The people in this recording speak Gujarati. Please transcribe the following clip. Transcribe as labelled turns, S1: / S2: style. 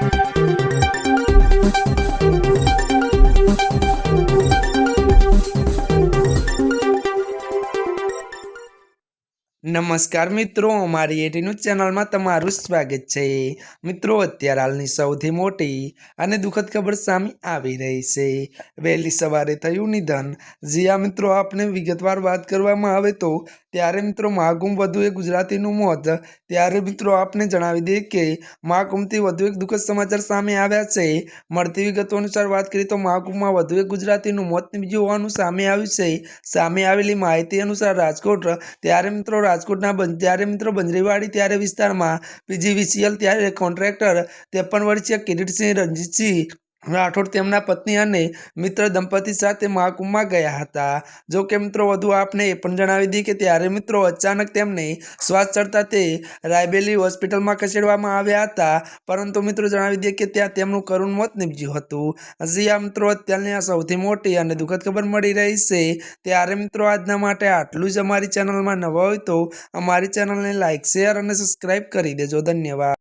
S1: Thank you. નમસ્કાર મિત્રો, અમારી એટી ન્યૂઝ ચેનલમાં તમારું સ્વાગત છે. મિત્રો, અત્યારે હાલની સૌથી મોટી અને દુઃખદ ખબર સામે આવી રહી છે. વહેલી સવારે થયું નિધન. જ્યાં, મિત્રો આપણે વિગતવાર વાત કરવામાં આવે તો, ત્યારે, મિત્રો મહાકુંભ વધુ એક ગુજરાતીનું મોત. ત્યારે, મિત્રો, આપને જણાવી દઈએ કે મહાકુંભથી વધુ એક દુઃખદ સમાચાર સામે આવ્યા છે. મળતી વિગતો અનુસાર વાત કરીએ તો મહાકુંભમાં વધુ એક ગુજરાતીનું મોત નીપજ્યું હોવાનું સામે આવ્યું છે. સામે આવેલી માહિતી અનુસાર રાજકોટ. ત્યારે, મિત્રો રાજકોટના ત્યારે મિત્રો બંજરીવાડી ત્યારે વિસ્તારમાં પીજીવીસીએલ ત્યારે કોન્ટ્રાક્ટર ત્રેપન વર્ષીય કિરીટસિંહ રણજીતસિંહ રાઠોડ તેમના પત્ની અને મિત્ર દંપતી સાથે મહાકુંભમાં ગયા હતા. જો કે મિત્રો, વધુ આપને એ પણ જણાવી દઈએ કે ત્યારે મિત્રો અચાનક તેમને શ્વાસ ચડતા તે રાયબેલી હોસ્પિટલમાં ખસેડવામાં આવ્યા હતા. પરંતુ મિત્રો, જણાવી દઈએ કે ત્યાં તેમનું કરુણ મોત નીપજ્યું હતું. હજી આ મિત્રો, અત્યારની આ સૌથી મોટી અને દુઃખદ ખબર મળી રહી છે. ત્યારે મિત્રો, આજના માટે આટલું જ અમારી ચેનલમાં નવા હોય તો અમારી ચેનલને લાઇક શેર અને સબસ્ક્રાઈબ કરી દેજો. ધન્યવાદ.